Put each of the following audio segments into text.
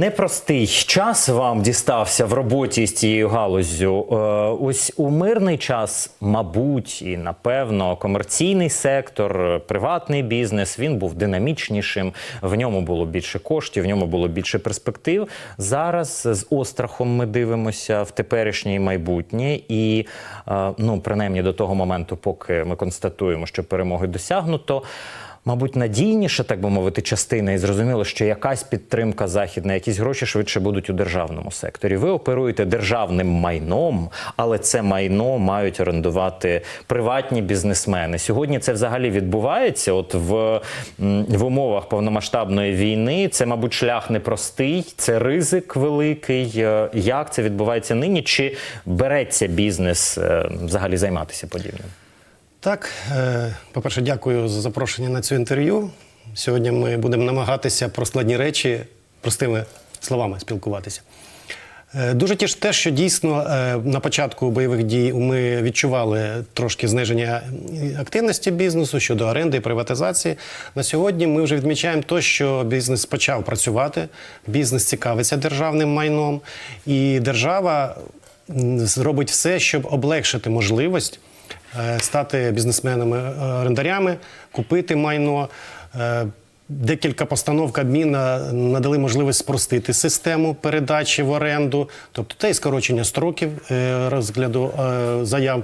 Непростий час вам дістався в роботі з цією галуззю. Е, Ось у мирний час, мабуть, і напевно, комерційний сектор, приватний бізнес він був динамічнішим. В ньому було більше коштів, в ньому було більше перспектив. Зараз з острахом ми дивимося в теперішнє майбутнє, і е, ну, принаймні до того моменту, поки ми констатуємо, що перемоги досягнуто. Мабуть, надійніше, так би мовити, частина, і зрозуміло, що якась підтримка західна, якісь гроші швидше будуть у державному секторі. Ви оперуєте державним майном, але це майно мають орендувати приватні бізнесмени. Сьогодні це взагалі відбувається. От в, в умовах повномасштабної війни це, мабуть, шлях непростий, це ризик великий. Е, Як це відбувається нині? Чи береться бізнес е, взагалі займатися подібним? Так, е, по-перше, дякую за запрошення на цю інтерв'ю. Сьогодні ми будемо намагатися про складні речі простими словами спілкуватися. Е, Дуже тішить те, що дійсно е, на початку бойових дій ми відчували трошки зниження активності бізнесу щодо оренди і приватизації. На сьогодні ми вже відмічаємо те, що бізнес почав працювати, бізнес цікавиться державним майном, і держава зробить все, щоб облегшити можливість стати бізнесменами-орендарями, купити майно. Е, Декілька постанов Кабміна надали можливість спростити систему передачі в оренду, тобто це і скорочення строків е, розгляду е, заяв.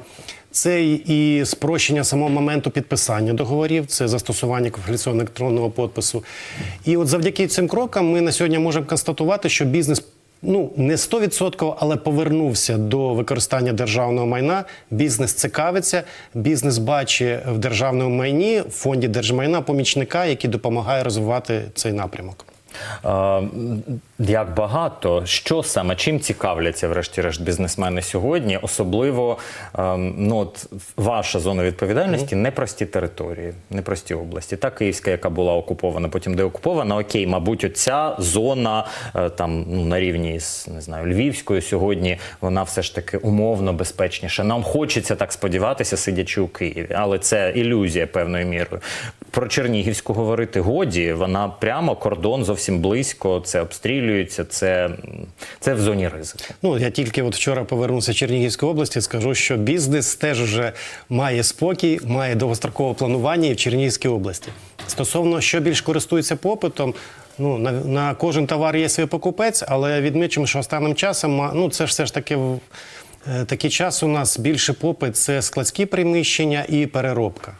Це і спрощення самого моменту підписання договорів, це застосування кваліфікаційного електронного підпису. І от завдяки цим крокам ми на сьогодні можемо констатувати, що бізнес ну не 100%, але повернувся до використання державного майна. Бізнес цікавиться, бізнес бачить в державному майні в фонді держмайна помічника, який допомагає розвивати цей напрямок. Як багато, що саме чим цікавляться, врешті-решт, бізнесмени сьогодні, особливо ем, ну, от, ваша зона відповідальності непрості території, непрості області. Та Київська, яка була окупована, потім деокупована. Окей, мабуть, оця зона е, там ну, на рівні з не знаю Львівською сьогодні вона все ж таки умовно безпечніша. Нам хочеться так сподіватися, сидячи у Києві, але це ілюзія певною мірою. Про Чернігівську говорити годі. Вона прямо кордон зовсім близько. Це обстрілюється, це, це в зоні ризику. Ну я тільки от вчора повернувся з Чернігівської області. Скажу, що бізнес теж вже має спокій, має довгострокове планування і в Чернігівській області. Стосовно що більш користується попитом. Ну на, на кожен товар є свій покупець, але відмічимо, що останнім часом ну це ж все ж таки в- е, такий час. У нас більше попит це складські приміщення і переробка.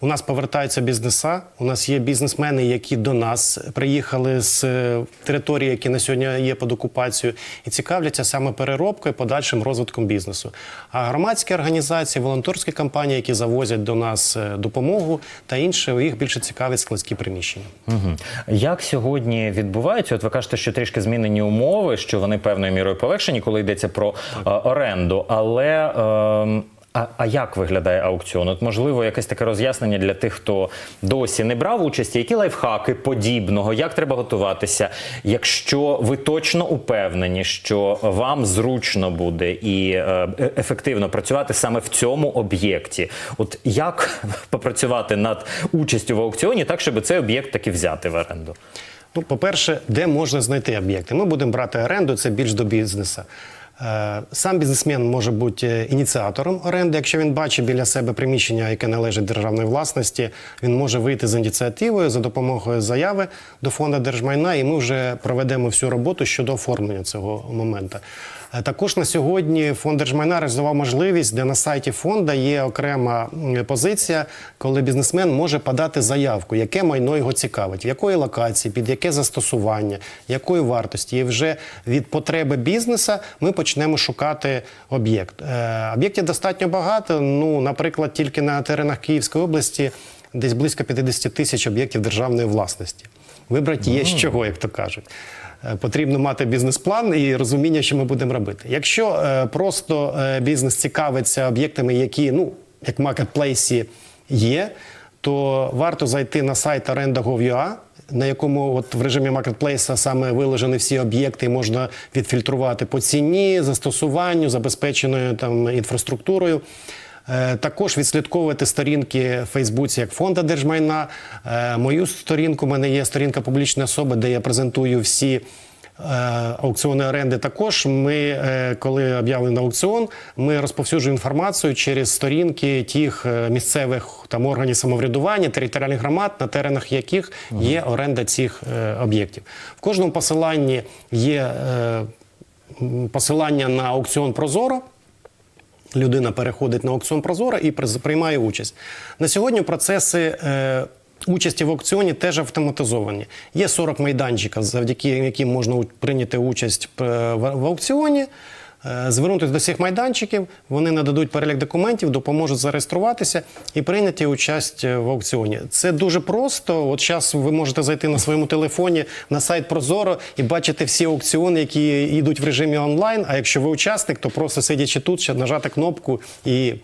У нас повертаються бізнеса. У нас є бізнесмени, які до нас приїхали з е, території, які на сьогодні є під окупацією, і цікавляться саме переробкою, подальшим розвитком бізнесу. А громадські організації, волонтерські компанії, які завозять до нас е, допомогу та інше, їх більше цікавить складські приміщення. Угу. Як сьогодні відбувається? От ви кажете, що трішки змінені умови, що вони певною мірою полегшені, коли йдеться про е, оренду. Але е, а, а як виглядає аукціон? От можливо, якесь таке роз'яснення для тих, хто досі не брав участі, які лайфхаки подібного, як треба готуватися, якщо ви точно упевнені, що вам зручно буде і е, ефективно працювати саме в цьому об'єкті. От як попрацювати над участю в аукціоні, так щоб цей об'єкт таки взяти в оренду? Ну, по-перше, де можна знайти об'єкти? Ми будемо брати оренду, це більш до бізнесу. Е, Сам бізнесмен може бути е, ініціатором оренди. Якщо він бачить біля себе приміщення, яке належить державної власності, він може вийти з ініціативою за допомогою заяви до фонду держмайна, і ми вже проведемо всю роботу щодо оформлення цього моменту. Е, Також на сьогодні фонд держмайна реалізував можливість, де на сайті фонду є окрема позиція, коли бізнесмен може подати заявку, яке майно його цікавить, в якої локації, під яке застосування, якої вартості. І вже від потреби бізнесу ми почнемо шукати об'єкт. Е, Об'єктів достатньо багато. Ну, наприклад, тільки на теренах Київської області десь близько 50 тисяч об'єктів державної власності. Вибрати є з чого, як то кажуть. Е, Потрібно мати бізнес-план і розуміння, що ми будемо робити. Якщо е, просто бізнес цікавиться об'єктами, які ну як маркетплейсі є, то варто зайти на сайт arenda.gov.ua, на якому от в режимі маркетплейса саме виложені всі об'єкти, можна відфільтрувати по ціні, застосуванню, забезпеченою там інфраструктурою. Е, Також відслідковувати сторінки в Фейсбуці як фонда держмайна. Е, Мою сторінку, у мене є сторінка публічної особи, де я презентую всі Аукціони оренди також. Ми, е, коли об'явили на аукціон, ми розповсюджуємо інформацію через сторінки тих е, місцевих там органів самоврядування, територіальних громад, на теренах яких є оренда цих е, об'єктів. В кожному посиланні є е, посилання на аукціон Прозоро. Людина переходить на аукціон Прозоро і приймає участь. На сьогодні процеси е, участі в аукціоні теж автоматизовані. Є 40 майданчиків, завдяки яким можна прийняти участь е, в, аукціоні. Е, Звернутися до цих майданчиків, вони нададуть перелік документів, допоможуть зареєструватися і прийняти участь е, в аукціоні. Це дуже просто. От зараз ви можете зайти на своєму телефоні на сайт Прозоро і бачити всі аукціони, які йдуть в режимі онлайн. А якщо ви учасник, то просто сидячи тут, ще нажати кнопку і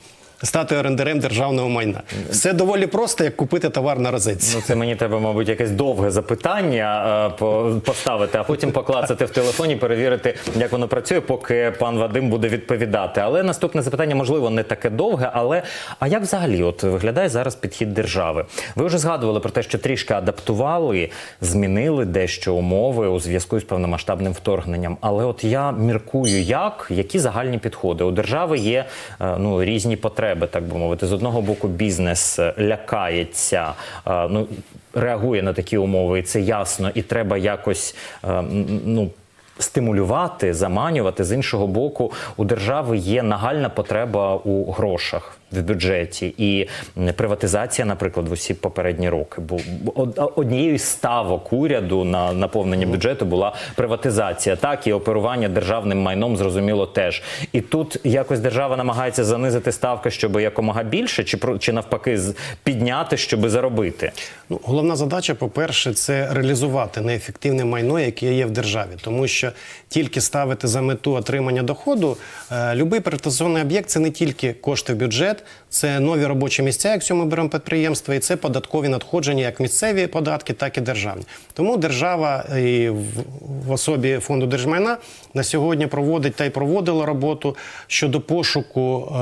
стати орендарем державного майна. Все доволі просто, як купити товар на розетці. Ну, це мені треба, мабуть, якесь довге запитання е, по- поставити, а потім поклацати в телефоні, перевірити, як воно працює, поки пан Вадим буде відповідати. Але наступне запитання, можливо, не таке довге. Але а як взагалі от виглядає зараз підхід держави? Ви вже згадували про те, що трішки адаптували, змінили дещо умови у зв'язку з повномасштабним вторгненням. Але от я міркую, як які загальні підходи у держави є е, ну різні потреби, так би мовити. З одного боку, бізнес е, лякається, е, ну реагує на такі умови, і це ясно, і треба якось е, ну. Стимулювати, заманювати з іншого боку, у держави є нагальна потреба у грошах в бюджеті, і приватизація, наприклад, в усі попередні роки. Бо од- однією з ставок уряду на наповнення бюджету була приватизація, так і оперування державним майном, зрозуміло, теж. І тут якось держава намагається занизити ставки, щоб якомога більше, чи чи навпаки підняти, щоб заробити. Ну, головна задача, по-перше, це реалізувати неефективне майно, яке є в державі, тому що тільки ставити за мету отримання доходу, е, любий приватизаційний об'єкт це не тільки кошти в бюджет, це нові робочі місця, якщо ми беремо підприємства, і це податкові надходження, як місцеві податки, так і державні. Тому держава і в, особі фонду держмайна на сьогодні проводить та й проводила роботу щодо пошуку е,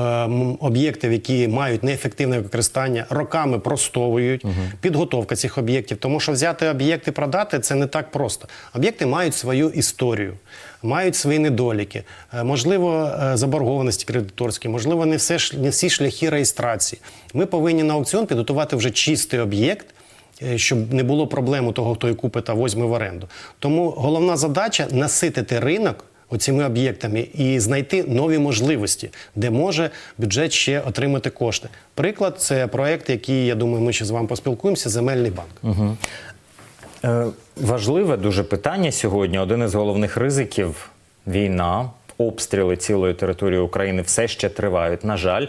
об'єктів, які мають неефективне використання, роками простовують підготовка цих об'єктів. Тому що взяти об'єкт і продати це не так просто. Об'єкти мають свою історію, мають свої недоліки, е, можливо, е, заборгованості кредиторські, можливо, не все ш- не всі шляхи реєстрації. Ми повинні на аукціон підготувати вже чистий об'єкт. е, Щоб не було проблем того, хто і купить та возьме в оренду. Тому головна задача наситити ринок оціми об'єктами і знайти нові можливості, де може бюджет ще отримати кошти. Приклад це проект, який я думаю, ми ще з вами поспілкуємося. Земельний банк. Е, важливе дуже питання сьогодні. Один із головних ризиків війна. Обстріли цілої території України все ще тривають, на жаль,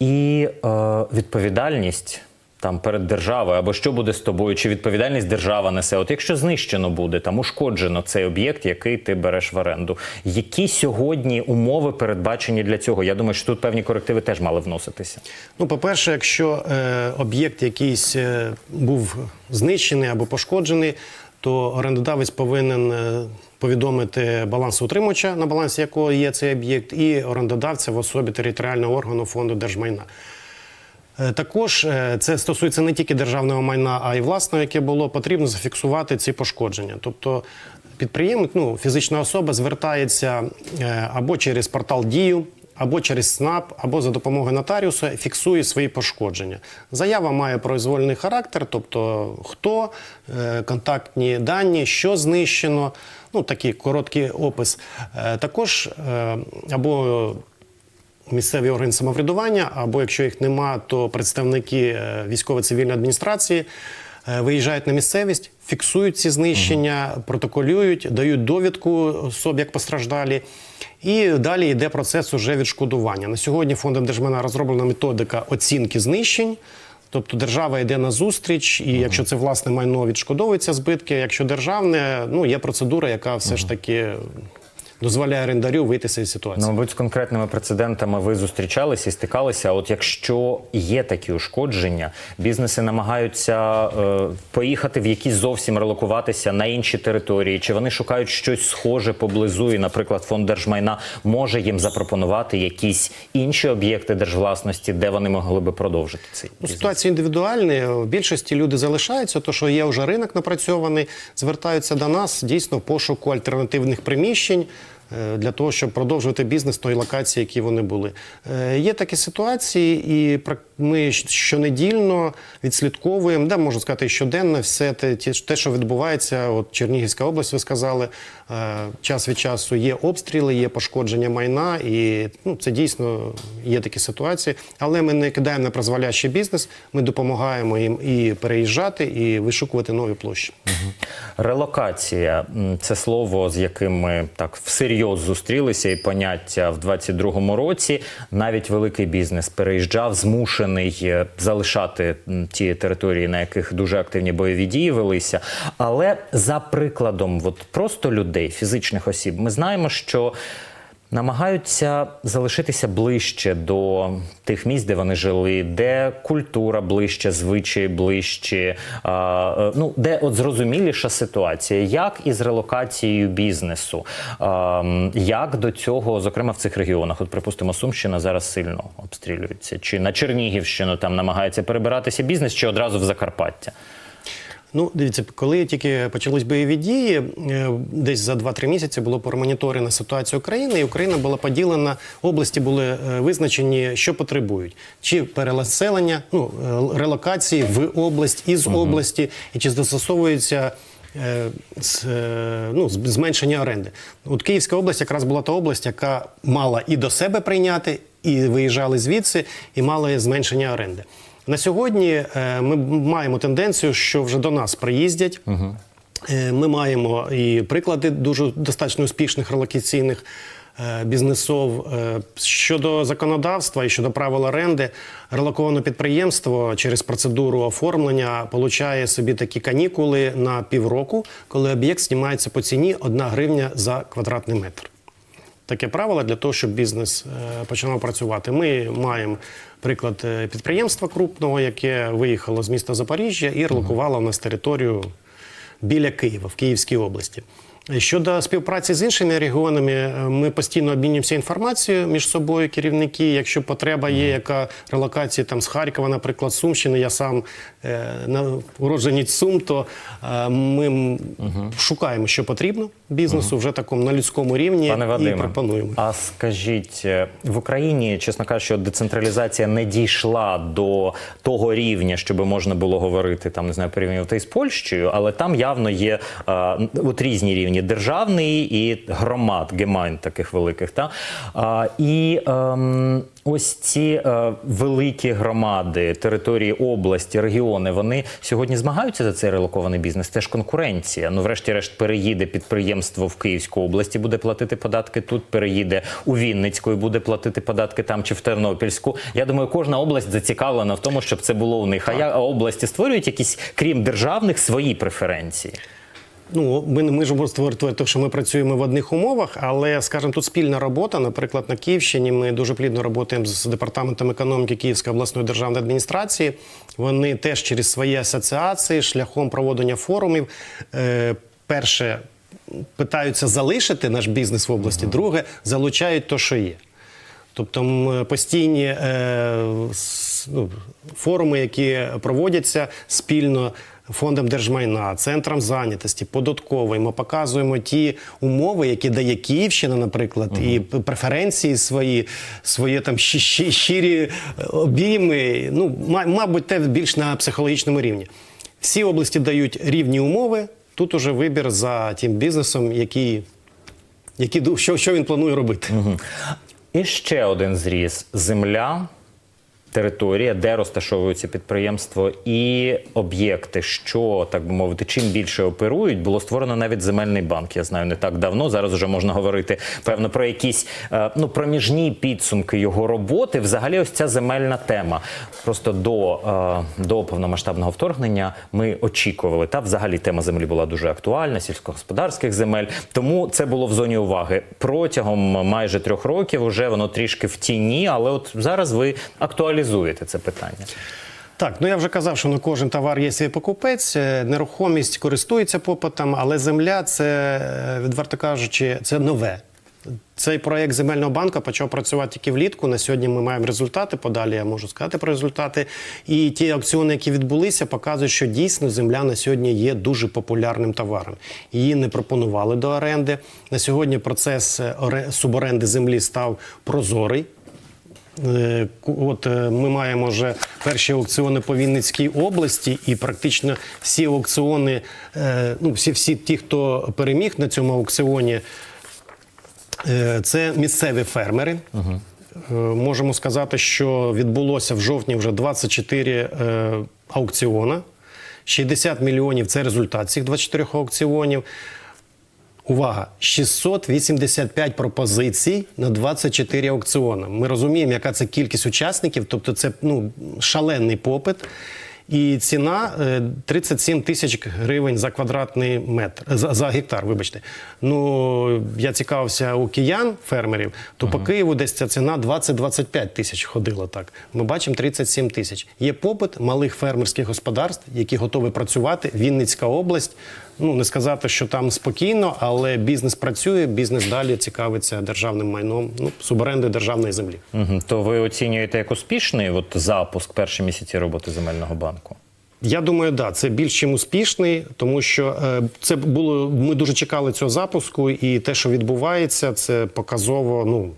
і е, відповідальність там перед державою або що буде з тобою, чи відповідальність держава несе. От якщо знищено буде там ушкоджено цей об'єкт, який ти береш в оренду. Які сьогодні умови передбачені для цього? Я думаю, що тут певні корективи теж мали вноситися. Ну, по-перше, якщо е, об'єкт якийсь е, був знищений або пошкоджений, то орендодавець повинен е, повідомити балансоутримувача, на балансі якого є цей об'єкт, і орендодавця в особі територіального органу фонду держмайна. Е, Також е, це стосується не тільки державного майна, а й власного, яке було потрібно зафіксувати ці пошкодження. Тобто підприємець, ну фізична особа звертається або через портал Дію. Або через СНАП, або за допомогою нотаріуса фіксує свої пошкодження. Заява має произвольний характер, тобто хто, е, контактні дані, що знищено, ну такий короткий опис. Е, Також е, або місцеві органи самоврядування, або якщо їх нема, то представники військово-цивільної адміністрації виїжджають на місцевість, фіксують ці знищення, протоколюють, дають довідку особі як постраждалі. І далі йде процес уже відшкодування. На сьогодні фондом держмайна розроблена методика оцінки знищень. Тобто держава йде на зустріч, і якщо це власне майно відшкодовується збитки, якщо державне, ну є процедура, яка все ж таки дозволяє орендарю вийти з цієї ситуації. Ну, мабуть, з конкретними прецедентами ви зустрічалися і стикалися. А От якщо є такі ушкодження, бізнеси намагаються е, поїхати в якісь зовсім релокуватися на інші території, чи вони шукають щось схоже поблизу, і, наприклад, фонд держмайна може їм запропонувати якісь інші об'єкти держвласності, де вони могли би продовжити цей Ну, бізнес? Ситуація індивідуальна. В більшості люди залишаються, то що є вже ринок напрацьований, звертаються до нас дійсно в пошуку альтернативних приміщень. Е, Для того щоб продовжувати бізнес тої локації, які вони були, Е, є такі ситуації, і прак- ми щонедільно відслідковуємо, да можна сказати, щоденно все те, те, що відбувається. От Чернігівська область, ви сказали, е, час від часу є обстріли, є пошкодження майна, і ну це дійсно є такі ситуації. Але ми не кидаємо на призволящий бізнес. Ми допомагаємо їм і переїжджати, і вишукувати нові площі. Релокація це слово, з яким ми так всерйоз зустрілися, і поняття в 22-му році. Навіть великий бізнес переїжджав, змушений е, залишати ті території, на яких дуже активні бойові дії велися. Але за прикладом, от просто людей, фізичних осіб, ми знаємо, що. Намагаються залишитися ближче до тих місць, де вони жили, де культура ближче, звичаї ближче, а, е, ну де от зрозуміліша ситуація, як із релокацією бізнесу, а, як до цього, зокрема в цих регіонах, от припустимо, Сумщина зараз сильно обстрілюється, чи на Чернігівщину там намагається перебиратися бізнес, чи одразу в Закарпаття. Ну, дивіться, коли тільки почались бойові дії, е, десь за 2-3 місяці було промоніторена ситуація України, і Україна була поділена, області були е, визначені, що потребують: чи переселення, ну е, релокації в область із області, і чи застосовується. е, з, Ну, зменшення оренди. От Київська область якраз була та область, яка мала і до себе прийняти, і виїжджали звідси, і мала зменшення оренди. На сьогодні е, ми маємо тенденцію, що вже до нас приїздять. Е, Ми маємо і приклади дуже достатньо успішних релокаційних е, бізнесов. Щодо законодавства і щодо правил оренди, релоковане підприємство через процедуру оформлення получає собі такі канікули на півроку, коли об'єкт знімається по ціні 1 гривня за квадратний метр таке правило для того, щоб бізнес е, починав працювати. Ми маємо приклад е, підприємства крупного, яке виїхало з міста Запоріжжя і релокувало в нас територію біля Києва в Київській області. Щодо співпраці з іншими регіонами, е, ми постійно обмінюємося інформацією між собою, керівники. Якщо потреба є, яка релокація там з Харкова, наприклад, Сумщини, я сам е, на уродженець Сум, то е, ми м, шукаємо, що потрібно бізнесу вже такому на людському рівні Пане і пропонуємо. а скажіть, е, в Україні, чесно кажучи, децентралізація не дійшла до того рівня, щоб можна було говорити там, не знаю, порівнювати із Польщею, але там явно є е, от різні рівні державний і громад, гемайн таких великих. Та? А, і ем, ось ці е, великі громади, території області, регіони, вони сьогодні змагаються за цей релокований бізнес. Це ж конкуренція. Ну, врешті-решт, переїде підприємство в Київську області, буде платити податки тут, переїде у Вінницьку і буде платити податки там чи в Тернопільську. Я думаю, кожна область зацікавлена в тому, щоб це було у них. А я області створюють якісь, крім державних, свої преференції. Ну, ми не можемо створити, що ми працюємо в одних умовах, але, скажімо, тут спільна робота. Наприклад, на Київщині ми дуже плідно працюємо з департаментом економіки Київської обласної державної адміністрації. Вони теж через свої асоціації, шляхом проводення форумів, е, перше питаються залишити наш бізнес в області, друге залучають те, що є. Тобто постійні е, ну, форуми, які проводяться спільно фондом держмайна, центром зайнятості, податкової, ми показуємо ті умови, які дає Київщина, наприклад, і преференції свої, свої там щирі обійми. Ну, ма- мабуть, те більш на психологічному рівні. Всі області дають рівні умови. Тут уже вибір за тим бізнесом, який, який що, що він планує робити. І ще один зріз: земля територія, де розташовується підприємство, і об'єкти, що так би мовити, чим більше оперують, було створено навіть земельний банк. Я знаю, не так давно. Зараз вже можна говорити певно про якісь е, ну проміжні підсумки його роботи. Взагалі, ось ця земельна тема. Просто до, е, до повномасштабного вторгнення ми очікували. Та взагалі тема землі була дуже актуальна, сільськогосподарських земель. Тому це було в зоні уваги. Протягом майже трьох років уже воно трішки в тіні, але от зараз ви актуалізуєте це питання. Так, ну я вже казав, що на кожен товар є свій покупець. Е, Нерухомість користується попитом, але земля це, е, відверто кажучи, це нове. Цей проект земельного банку почав працювати тільки влітку. На сьогодні ми маємо результати. Подалі я можу сказати про результати. І ті аукціони, які відбулися, показують, що дійсно земля на сьогодні є дуже популярним товаром. Її не пропонували до оренди. На сьогодні процес е, суборенди землі став прозорий. Е, От е, ми маємо вже перші аукціони по Вінницькій області, і практично всі аукціони, е, ну всі, всі ті, хто переміг на цьому аукціоні, це місцеві фермери. Е, Можемо сказати, що відбулося в жовтні вже 24 е, аукціона. 60 мільйонів це результат цих 24 аукціонів. Увага! 685 пропозицій на 24 аукціони. Ми розуміємо, яка це кількість учасників, тобто це ну, шалений попит. І ціна е, 37 тисяч гривень за квадратний метр за, за гектар. Вибачте. Ну я цікавився у киян, фермерів, то по Києву десь ця ціна 20-25 тисяч ходила так. Ми бачимо 37 тисяч. Є попит малих фермерських господарств, які готові працювати. Вінницька область. Ну не сказати, що там спокійно, але бізнес працює, бізнес далі цікавиться державним майном, ну суборенди державної землі. Угу. То ви оцінюєте як успішний от запуск перші місяці роботи земельного банку? Я думаю, да, це більш чим успішний, тому що е, це було. Ми дуже чекали цього запуску, і те, що відбувається, це показово. Ну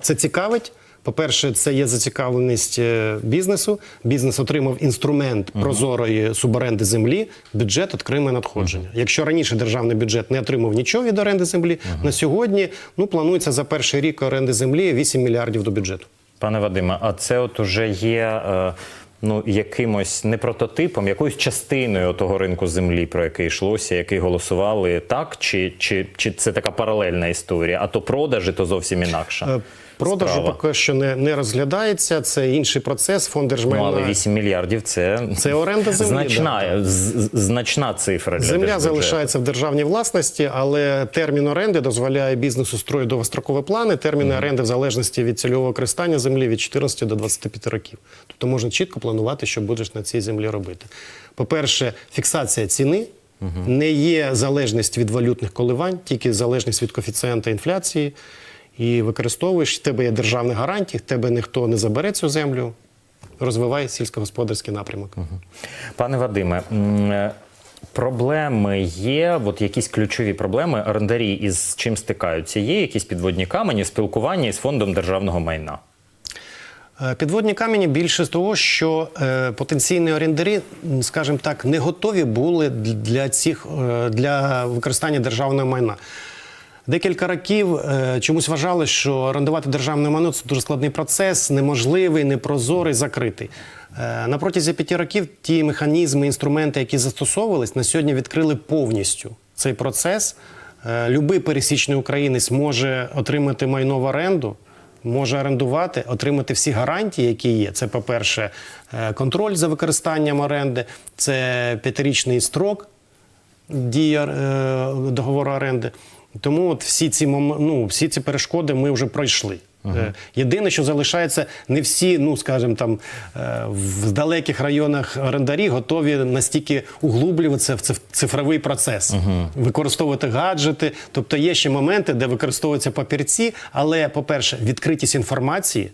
це цікавить. По-перше, це є зацікавленість е, бізнесу. Бізнес отримав інструмент прозорої суборенди землі. Бюджет отримує надходження. Якщо раніше державний бюджет не отримав нічого від оренди землі, на сьогодні ну планується за перший рік оренди землі 8 мільярдів до бюджету. Пане Вадиме, а це от уже є е, ну, якимось не прототипом, якоюсь частиною того ринку землі, про який йшлося, який голосували, так? Чи, чи, чи це така паралельна історія? А то продажі, то зовсім інакша. Продажу справа. поки що не, не розглядається. Це інший процес. Фонд Ну, але 8 мільярдів це, Це оренда землі, значна, з- значна цифра для Земля залишається в державній власності, але термін оренди дозволяє бізнесу строїти довгострокові плани. Терміни оренди в залежності від цільового використання землі від 14 до 25 років. Тобто можна чітко планувати, що будеш на цій землі робити. По-перше, фіксація ціни. Не є залежність від валютних коливань, тільки залежність від коефіцієнта інфляції. І використовуєш, в тебе є державні гарантії, в тебе ніхто не забере цю землю. Розвивай сільськогосподарський напрямок. Пане Вадиме, е, проблеми є, от якісь ключові проблеми орендарі із чим стикаються? Є якісь підводні камені в спілкуванні із фондом державного майна? Е, Підводні камені більше з того, що е, потенційні орендарі, скажімо так, не готові були для цих для використання державного майна. Декілька років е, чомусь вважали, що орендувати державне майно це дуже складний процес, неможливий, непрозорий, закритий. Е, на протязі п'яти років ті механізми, інструменти, які застосовувались, на сьогодні відкрили повністю цей процес. Е, Любий пересічний українець може отримати майно в оренду може орендувати, отримати всі гарантії, які є. Це, по-перше, контроль за використанням оренди, це п'ятирічний строк дії договору оренди. Тому от всі ці ну, всі ці перешкоди ми вже пройшли. Е, Єдине, що залишається, не всі, ну скажімо, там е, в далеких районах орендарі готові настільки углублюватися в циф- цифровий процес, використовувати гаджети. Тобто є ще моменти, де використовуються папірці, але, по-перше, відкритість інформації,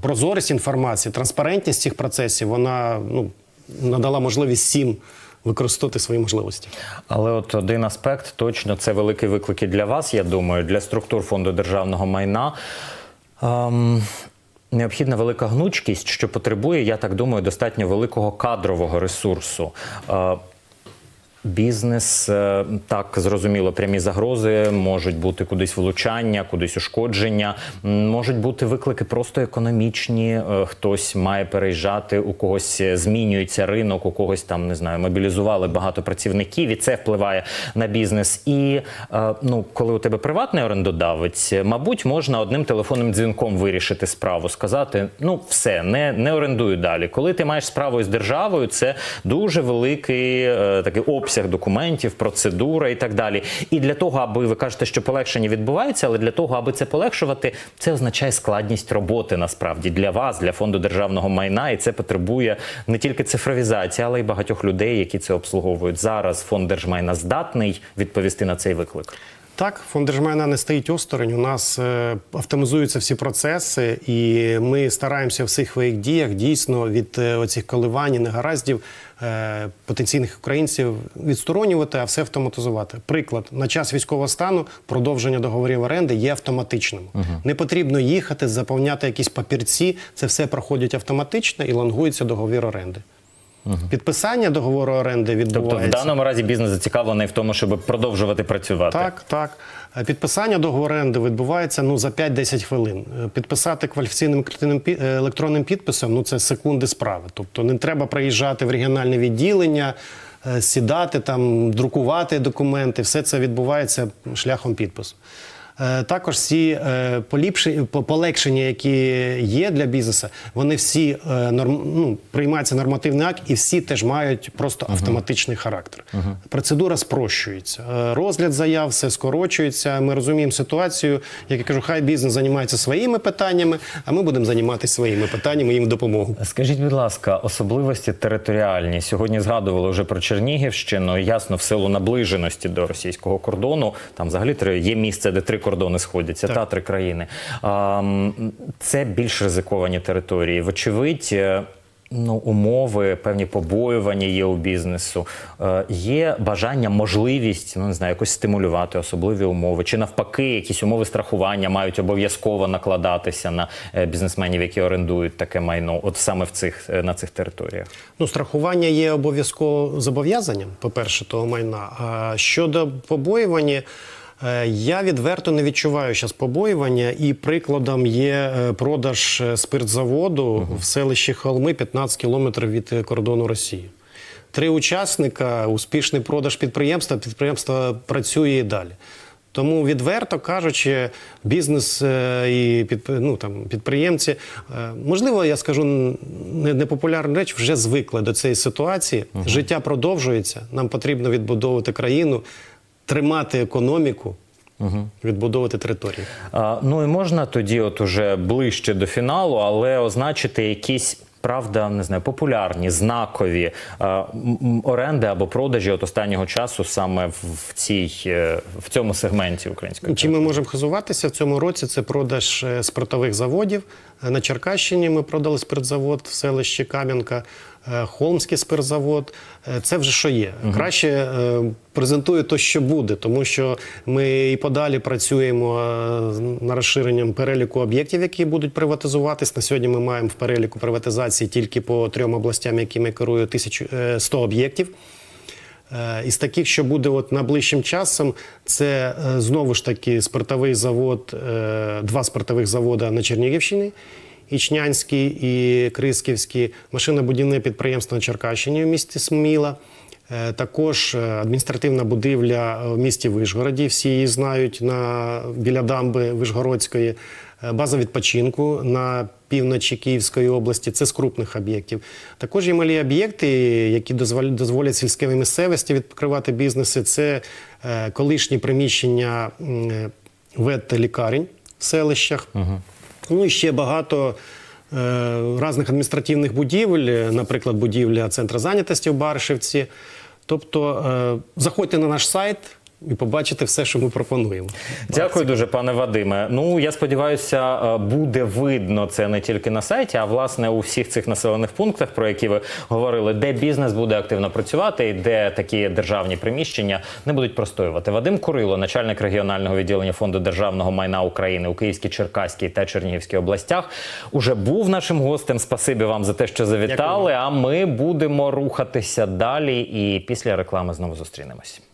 прозорість інформації, транспарентність цих процесів, вона ну, надала можливість всім використовувати свої можливості. Але от один аспект точно це великі виклики для вас, я думаю, для структур фонду державного майна. Ем, необхідна велика гнучкість, що потребує, я так думаю, достатньо великого кадрового ресурсу. Бізнес е, так зрозуміло, прямі загрози можуть бути кудись влучання, кудись ушкодження, можуть бути виклики просто економічні. е, Хтось має переїжджати, у когось змінюється ринок, у когось там не знаю, мобілізували багато працівників, і це впливає на бізнес. І е, ну, коли у тебе приватний орендодавець, мабуть, можна одним телефонним дзвінком вирішити справу, сказати: ну все, не, не орендую далі. Коли ти маєш справу із державою, це дуже великий такий обсяг документів, процедура і так далі. І для того, аби ви кажете, що полегшення відбувається, але для того, аби це полегшувати, це означає складність роботи насправді для вас, для фонду державного майна, і це потребує не тільки цифровізації, але й багатьох людей, які це обслуговують. Зараз фонд держмайна здатний відповісти на цей виклик. Так, фонд держмайна не стоїть осторонь. У нас е, автоматизуються всі процеси, і ми стараємося в всіх своїх діях дійсно від е, оцих коливань і негараздів е, потенційних українців відсторонювати, а все автоматизувати. Приклад на час військового стану продовження договорів оренди є автоматичним. Не потрібно їхати, заповняти якісь папірці. Це все проходить автоматично і лангується договір оренди. Підписання договору оренди Тобто, відбувається. в даному разі бізнес зацікавлений в тому, щоб продовжувати працювати. Так, так. Е, Підписання договору оренди відбувається ну, за 5-10 хвилин. Е, Підписати кваліфіційним електронним е, електронним підписом ну, це секунди справи. Тобто не треба приїжджати в регіональне відділення, сідати, там, друкувати документи. Все це відбувається шляхом підпису. Е, Також всі е, поліпшення, по- полегшення, які є для бізнесу, вони всі е, норм, ну, приймається нормативний акт, і всі теж мають просто автоматичний характер. Процедура спрощується. Розгляд заяв все скорочується. Ми розуміємо ситуацію. Як я кажу, хай бізнес займається своїми питаннями, а ми будемо займатися своїми питаннями їм допомогу. Скажіть, будь ласка, особливості територіальні. Сьогодні згадували вже про Чернігівщину. Ясно, в силу наближеності до російського кордону. Там взагалі є місце, де три кордони сходяться, Так. та три країни. А, це більш ризиковані території. Вочевидь. е, Ну, умови, певні побоювання є у бізнесу. Е, є бажання, можливість, ну не знаю, якось стимулювати особливі умови, чи навпаки, якісь умови страхування мають обов'язково накладатися на е, бізнесменів, які орендують таке майно, от саме в цих е, на цих територіях. Ну, страхування є обов'язково зобов'язанням, по-перше, того майна. А щодо побоювання, я відверто не відчуваю зараз побоювання, і прикладом є е, продаж е, спиртзаводу в селищі Холми 15 кілометрів від е, кордону Росії. Три учасника, успішний продаж підприємства, підприємство працює і далі. Тому, відверто кажучи, бізнес е, і підп... ну, там, підприємці, е, можливо, я скажу не- непопулярну реч, вже звикли до цієї ситуації. Життя продовжується. Нам потрібно відбудовувати країну, тримати економіку, відбудовувати територію. А, ну і можна тоді, от уже ближче до фіналу, але означити якісь. Правда, не знаю, популярні, знакові м, оренди або продажі от останнього часу саме в, цій е, в цьому сегменті української Чим ми можемо хизуватися в цьому році? Це продаж е, спиртових заводів. Е, На Черкащині ми продали спиртзавод в селищі Кам'янка, Холмський спиртзавод. Е, Це вже що є. Краще е, презентую то, що буде, тому що ми і подалі працюємо е, на розширенням переліку об'єктів, які будуть приватизуватись. На сьогодні ми маємо в переліку приватизації тільки по трьом областям, якими керую 1100 об'єктів. Е, Із таких, що буде от найближчим часом, це е, знову ж таки спиртовий завод, е, два спиртових заводи на Чернігівщині. Ічнянський і Крисківський, машинобудівне підприємство на Черкащині в місті Сміла. Е, Також е, адміністративна будівля в місті Вишгороді. Всі її знають на, біля дамби Вишгородської. Е, База відпочинку на півночі Київської області. Це з крупних об'єктів. Також є малі об'єкти, які дозволять, сільській місцевості відкривати бізнеси. Це колишні приміщення ветлікарень в селищах. Ну і ще багато е, різних адміністративних будівель, е, наприклад, будівля Центру зайнятості в Баришівці. Тобто е, заходьте на наш сайт, і побачите все, що ми пропонуємо. Дякую дуже, пане Вадиме. Ну я сподіваюся, е, буде видно це не тільки на сайті, а власне у всіх цих населених пунктах, про які ви говорили, де бізнес буде активно працювати, і де такі державні приміщення не будуть простоювати. Вадим Курило, начальник регіонального відділення фонду державного майна України у Київській, Черкаській та Чернігівській областях, уже був нашим гостем. Спасибі вам за те, що завітали. А ми будемо рухатися далі. І після реклами знову зустрінемось.